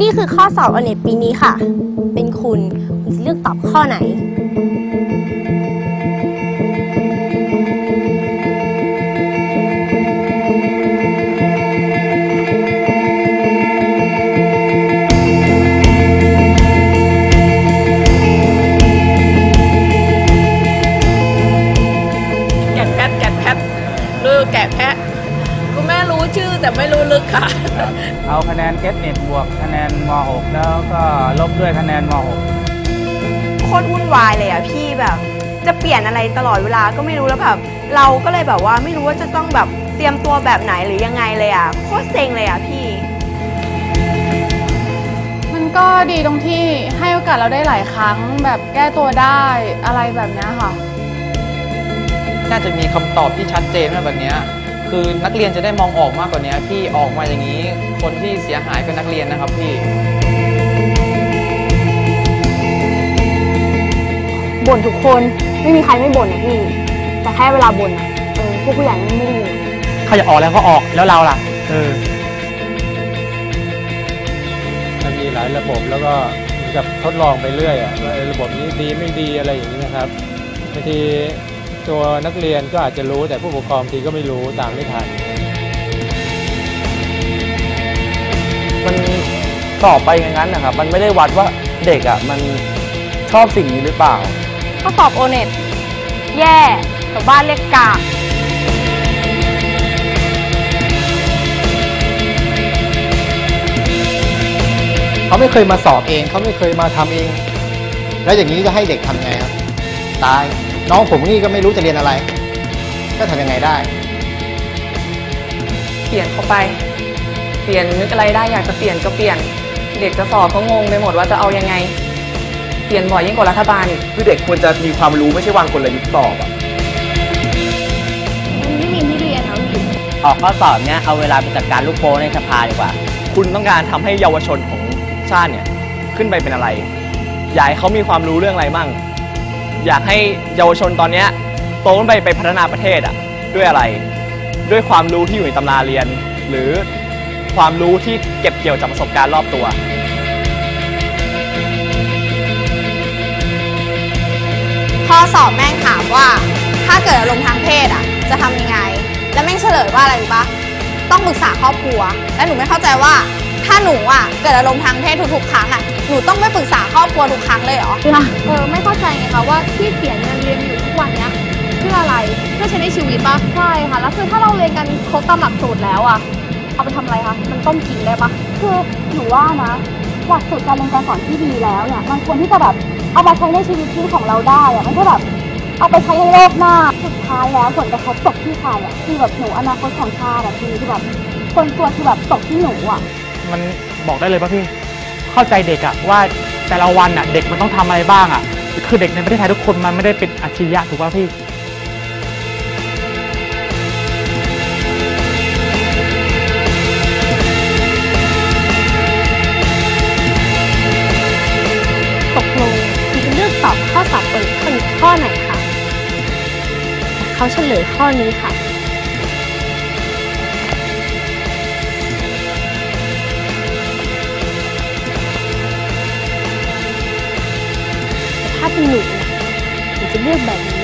นี่คือข้อสอบอเนกปีนี้ค่ะ เป็นคุณ คุณจะเลือกตอบข้อไหน ชื่อแต่ไม่รู้ลึกค่ะ เอาคะแนนเกตเน็ตบวกคะแนนม .6 แล้วก็ลบด้วยคะแนนม .6 โคตรวุ่นวายเลยอะพี่แบบ จะเปลี่ยนอะไรตลอดเวลาก็ไม่รู้แล้วแบบเราก็เลยแบบว่าไม่รู้ว่าจะต้องแบบเตรียมตัวแบบไหนหรือยังไงเลยอะโคตรเซ็งเลยอะพี่มันก็ดีตรงที่ให้โอกาสเราได้หลายครั้งแบบแก้ตัวได้อะไรแบบเนี้ยค่ะ น่าจะมีคำตอบที่ชัดเจนมากแบบเนี้ย คือนักเรียนจะได้มองออกมากกว่านี้พี่ออกมาอย่างนี้ คนที่เสียหายเป็นนักเรียนนะครับพี่บ่นทุกคนไม่มีใครไม่บ่นนะพี่ แต่แค่เวลาบ่นอะเออพวกผู้ใหญ่ไม่ได้ยินใครจะออกแล้วก็ออกแล้วเราล่ะ เออมันมีหลายระบบแล้วก็เหมือนกับทดลองไปเรื่อยอะว่าเออระบบนี้ดีไม่ดีอะไรอย่างนี้นะครับบางที ตัวนักเรียนก็อาจจะรู้แต่ผู้ปกครองบางทีก็ไม่รู้ตามไม่ทัน มันสอบไปอย่างนั้นนะครับ มันไม่ได้วัดว่าเด็กอะมันชอบสิ่งนี้หรือเปล่าข้อสอบโอเน็ตแย่แต่บ้านเล็กกากเขาไม่เคยมาสอบเอง เขาไม่เคยมาทำเอง แล้วอย่างนี้จะให้เด็กทำไงครับ ตาย น้องผมนี่ก็ไม่รู้จะเรียนอะไร ก็ทำยังไงได้ เปลี่ยนเข้าไป เปลี่ยนนึกอะไรได้อยากจะเปลี่ยนก็เปลี่ยน เด็กจะสอบเขางงไปหมดว่าจะเอายังไง เปลี่ยนบ่อยยิ่งกว่ารัฐบาลอีกคือเด็กควรจะมีความรู้ไม่ใช่วางกลยุทธ์สอบอะไม่มีที่เรียนนะพี่ออกข้อสอบเนี้ยเอาเวลาไปจัดการลูกโป้ในสภาดีกว่า คุณต้องการทำให้เยาวชนของชาติเนี่ยขึ้นไปเป็นอะไร อยากให้เขามีความรู้เรื่องอะไรมั่ง อยากให้เยาวชนตอนนี้โตขึ้นไปไปพัฒนาประเทศอะด้วยอะไร ด้วยความรู้ที่อยู่ในตำราเรียน หรือความรู้ที่เก็บเกี่ยวจากประสบการณ์รอบตัวข้อสอบแม่งถามว่า ถ้าเกิดอารมณ์ทางเพศอะ จะทำยังไง แล้วแม่งเฉลยว่าอะไรรู้ปะต้องปรึกษาครอบครัว และหนูไม่เข้าใจว่า ถ้าหนูอะเกิดอารมณ์ทางเพศทุกๆครั้งอะหนูต้องไม่ปรึกษาครอบครัวทุกครั้งเลยเหรอ เออไม่เข้าใจไงคะว่าที่เสียเงินเรียนอยู่ทุกวันเนี้ยเพื่ออะไรเพื่อใช้ในชีวิตปะใช่ค่ะแล้วคือถ้าเราเรียนกันครบตามหลักสูตรแล้วอะเอาไปทำอะไรคะมันต้มกินได้ปะคือหนูว่านะหลักสูตรการเรียนการสอนที่ดีแล้วเนี่ยมันควรที่จะแบบเอามาใช้ในชีวิตจริงของเราได้อะไม่ใช่แบบเอาไปใช้ในโลกหน้าสุดท้ายแล้วผลกระทบตกที่ใครอะคือแบบหนูอนาคตของชาติอะคือที่แบบคนตัวคือแบบตกที่หนูอะ มันบอกได้เลยป่ะพี่เข้าใจเด็กอะว่าแต่ละวันอะเด็กมันต้องทำอะไรบ้างอะคือเด็กในประเทศไทยทุกคนมันไม่ได้เป็นอัจฉริยะถูกป่ะพี่ ตกลงคุณจะเลือกตอบข้อสอบเปิดข้อข้อไหนคะเขาเฉลยข้อนี้ค่ะ ถ้าเป็นหนูหนูจะเลือกแบบนี้